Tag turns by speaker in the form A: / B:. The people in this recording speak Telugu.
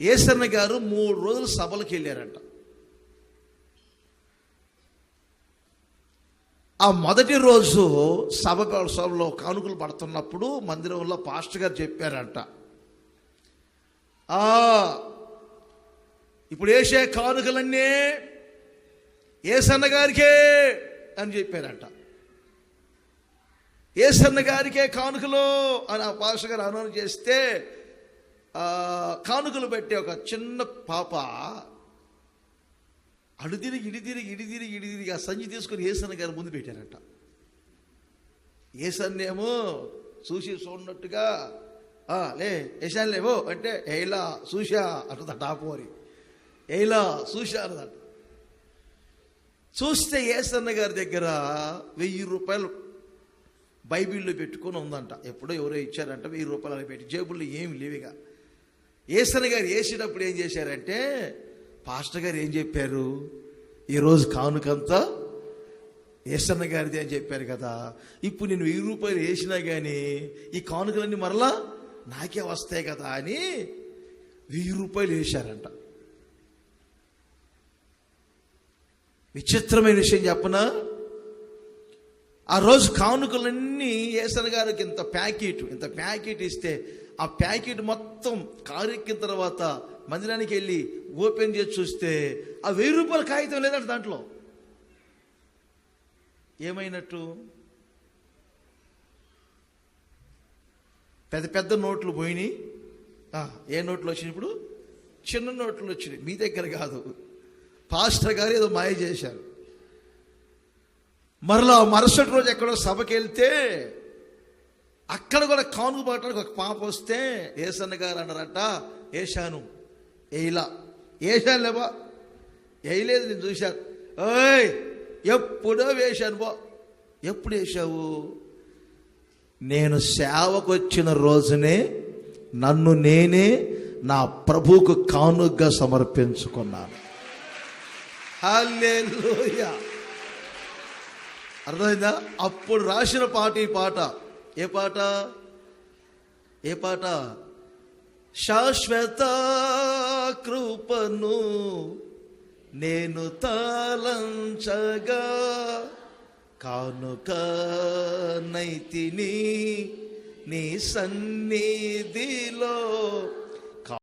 A: ఏసన్న గారు మూడు రోజులు సభలకు వెళ్ళారంట. ఆ మొదటి రోజు సభ సభలో కానుకలు పడుతున్నప్పుడు మందిరంలో పాస్టర్ గారు చెప్పారంట. ఇప్పుడు వేసే కానుకలన్నీ ఏసన్న గారికే అని చెప్పారంట. ఏసన్న గారికే కానుకలు అని ఆ పాస్టర్ గారు అనౌన్స్ చేస్తే కానుకలు పెట్టే ఒక చిన్న పాప అడుదిరిగి ఇడిదిరిగి ఇడిదిరిగి ఇడిదిరిగి ఆ సంచి తీసుకొని ఏసన్న గారి ముందు పెట్టారట. ఏసన్నేమో చూసి చూడనట్టుగా "ఆ, లే ఏసాన్ లేవో అంటే ఏలా చూసా అంటుందట ఆపోరి ఏలా చూసా అన్నదట చూస్తే ఏసన్న గారి దగ్గర వెయ్యి రూపాయలు బైబిల్లో పెట్టుకొని ఉందంట. ఎప్పుడో ఎవరో ఇచ్చారంట వెయ్యి రూపాయలు పెట్టి జేబుల్లో ఏమి లేవిగా ఏసన్న గారు వేసేటప్పుడు ఏం చేశారంటే పాస్టర్ గారు ఏం చెప్పారు? ఈరోజు కానుకంతా ఏసన్న గారిది అని చెప్పారు కదా. ఇప్పుడు నేను వెయ్యి రూపాయలు వేసినా కానీ ఈ కానుకలన్నీ మరలా నాకే వస్తాయి కదా అని వెయ్యి రూపాయలు వేశారంట. విచిత్రమైన విషయం చెప్పనా. ఆ రోజు కానుకలన్నీ ఏసన్న గారికి ఇంత ప్యాకెట్ ఇంత ప్యాకెట్ ఇస్తే ఆ ప్యాకెట్ మొత్తం కారెక్కిన తర్వాత మందిరానికి వెళ్ళి ఓపెన్ చేసి చూస్తే ఆ వెయ్యి రూపాయల కాగితం లేదంట దాంట్లో. ఏమైనట్టు? పెద్ద పెద్ద నోట్లు పోయినాయి. ఏ నోట్లు వచ్చినాయి ఇప్పుడు? చిన్న నోట్లు వచ్చినాయి. మీ దగ్గర కాదు. పాస్టర్ గారు ఏదో మాయ చేశారు. మరలా మరుసటి రోజు ఎక్కడో సభకి వెళ్తే అక్కడ కూడా కానుక పట్టడానికి ఒక పాప వస్తే ఏసన్న గారు అన్నారట వేశాను ఏయిలా ఏషాను లేవా? వేయలేదు నేను చూశాను. ఓయ్ ఎప్పుడో వేశాను బా ఎప్పుడు వేసావు నేను సేవకు వచ్చిన రోజునే నన్ను నేనే నా ప్రభువుకు కానుగ్గా సమర్పించుకున్నాను. అర్థమైందా? అప్పుడు రాసిన పాట ఈ పాట. ఏ పాట? ఏ పాట? శాశ్వత కృపను నేను తాళంచగా కానుక నైతిని నీ సన్నిధిలో